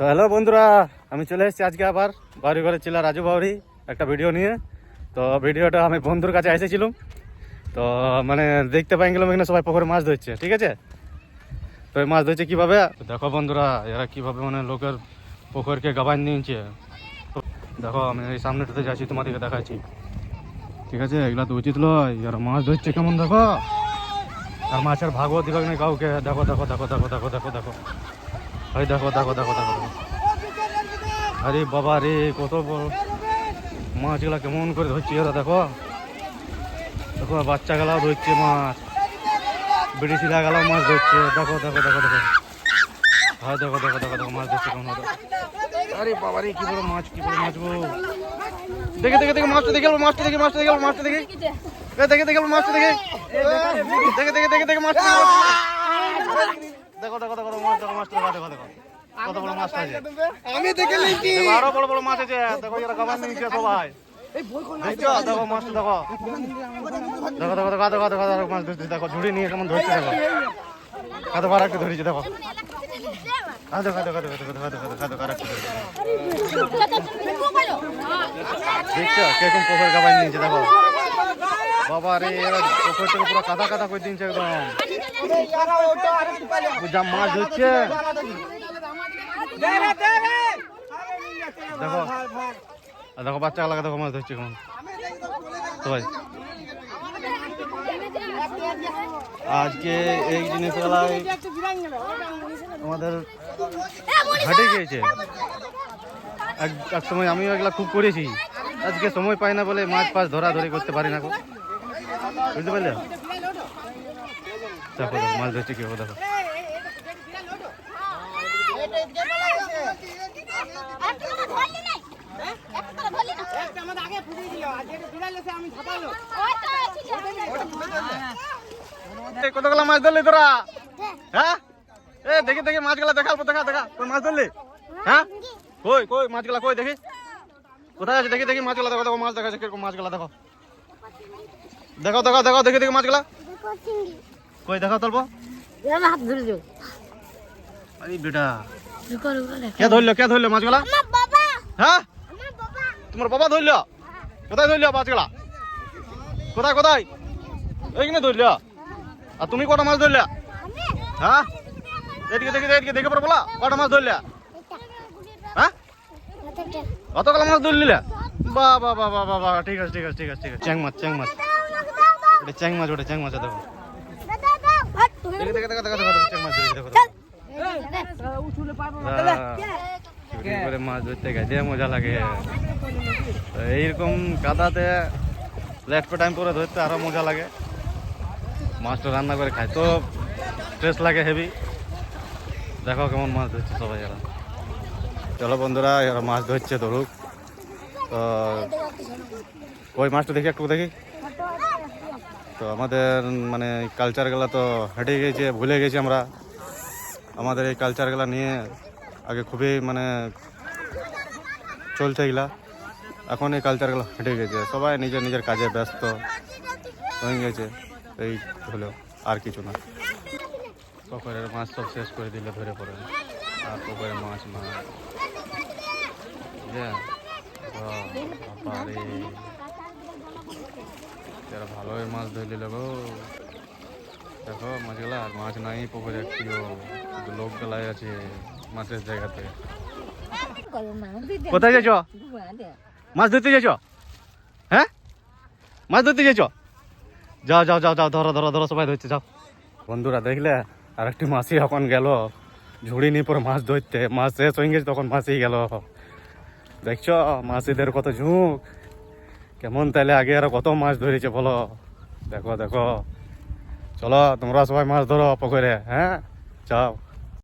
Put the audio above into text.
তো হ্যালো বন্ধুরা, আমি চলে এসেছি আজকে আবার বাড়ি ঘরে ছিল রাজু বাউরি একটা ভিডিও নিয়ে। তো ভিডিওটা আমি বন্ধুর কাছে এসেছিলাম। তো মানে দেখতে পাই গেলাম এখানে সবাই পুকুরে মাছ ধরছে, ঠিক আছে? তো এই মাছ ধরছে কীভাবে? দেখো বন্ধুরা, এরা কীভাবে মানে লোকের পুকুরকে গাবান নিয়েছে। দেখো, আমি এই সামনেটাতে যাচ্ছি, তোমাদেরকে দেখাচ্ছি। ঠিক আছে? এগুলা তো উচিত নয় এরা মাছ ধরছে কেমন দেখো? আর মাছের ভাগও দিবে কাউকে। দেখো দেখো দেখো দেখো দেখো দেখো দেখো। এই দেখো দেখো দেখো দেখো। আরে বাবা রে, কত বড়। মাছগুলা কেমন করে ধরছে এরা দেখো। দেখো বাচ্চা গেলাও ধরছে মাছ। বিড়িশিলা গেলাও মাছ ধরছে। দেখো দেখো দেখো দেখো। হ্যাঁ দেখো দেখো দেখো দেখো, মাছ ধরছে কেমন আরে বাবা রে, কি বড় মাছ, কি বড় মাছ গো। দেখে দেখে দেখে, মাছটা দেখে মাছটা দেখে মাছটা দেখে মাছটা দেখে। দেখে দেখে, মাছটা দেখে। দেখে দেখে দেখে দেখে মাছটা দেখে। দেখো দেখো দেখো দেখো, মাছ দেখো মাছটা দেখো কত বড় মাছটা আছে আমি দেখে নিয়েছি দেখো আরও বড় বড় মাছ আছে দেখো এরা খাবার নিয়েছে সবাই দেখো মাছটা দেখো দেখো দেখো দেখো দেখো দেখো দেখো মাছ ধরছে দেখো ঝুড়ি নিয়ে কেমন ধরছে দেখো কত বার একটু ধরেছে দেখো হ্যাঁ দেখো দেখো দেখো দেখো দেখো দেখো দেখো দেখো দেখছ কীরকম নিয়েছে দেখো বাবা রে, এরা পুকুরটাকে পুরো কাদা কাদা করে দিনছে একদম। যা মাছ ধরছে। দেখো। দেখো, বাচ্চা লাগা দেখো মাছ ধরছে কেমন। সবাই। আজকে এই জিনিসগুলাই আমাদের ঘাটে গিয়েছে। এক সময় আমিও এগুলা খুব করেছি। আজকে সময় পাই না বলে মাছ ফাছ ধরা ধরি করতে পারি না। বুঝতে পারলে? দেখো মাছ ধরছে কি দেখো। কতগুলো মাছ ধরলি তোরা? হ্যাঁ? এ, দেখি দেখি, মাছগুলা দেখা অল্প দেখা দেখা। কই মাছ ধরলি? হ্যাঁ? কই কই, মাছগুলা কই, দেখি। কোথায় আছে? দেখি দেখি, মাছগুলা দেখো দেখো, মাছ দেখা যাচ্ছে কীরকম মাছগুলা, দেখো। দেখো দেখো দেখো দেখি দেখি মাছগুলা কই দেখো তল্প আরে বেটা। কে ধরলো কে ধরলো মাছগুলা? হ্যাঁ? তোমার বাবা ধরলো? কোথায় ধরলো মাছগুলা? কোথায় কোথায়? এইখানে ধরলো। আর তুমি কটা মাছ ধরলে? হ্যাঁ? এদিকে দেখি এদিকে দেখে পড়ো বলা। কটা মাছ ধরলে? হ্যাঁ? কতগুলো মাছ ধরলিলে বাহ বাহ বাহ বাহ বাহ। ঠিক আছে ঠিক আছে ঠিক আছে ঠিক আছে। চ্যাং মাছ চ্যাং মাছ। ওটা চ্যাং মাছ ওটা চ্যাং মাছ দেখো। করে মাছ ধরতে গেছে মজা লাগে। এইরকম কাদাতে লেট টাইম করে ধরতে আরও মজা লাগে। মাছটা রান্না করে খায় তো টেস্ট লাগে হেভি দেখো কেমন মাছ ধরছে সবাই এরা। চলো বন্ধুরা এরা মাছ ধরছে ধরুক। তো ওই মাছটা দেখি একটু দেখি। তো আমাদের মানে কালচারগুলো তো হেঁটে গেছে ভুলে গেছি আমরা। আমাদের এই কালচারগুলো নিয়ে আগে খুবই মানে চলছে এগুলা। এখন এই কালচারগুলো হেঁটে গেছে। সবাই নিজের নিজের কাজে ব্যস্ত। হয়ে গেছে। এই হলো আর কিছু না। পুকুরের মাছ সব শেষ করে দিলে ধরে পড়ে। আর পুকুরের মাছ মাছ বুঝলে? বাহ, এরা ভালোই মাছ ধরে নিল গো দেখো মাছগুলা আর মাছ নাই পুকুরে একটিও লোক গেলাই আছে মাছের জায়গাতে কোথায় যাচ্ছ মাছ ধরতে যাচ্ছ হ্যাঁ মাছ ধরতে যাচ্ছ যাও যাও যাও যাও ধরো ধরো ধরো সবাই ধরছে যাও বন্ধুরা দেখলে আর একটি মাসি এখন গেল ঝুড়ি নিয়ে পরে মাছ ধরতে মাছ শেষ হয়ে গেছে তখন মাসি গেল দেখছ মাসিদের কত ঝুঁক কেমন তাহলে আগে আর কত মাছ ধরেছে বলো? দেখো দেখো। চলো, তোমরা সবাই মাছ ধরো পুকুরে হ্যাঁ? যাও।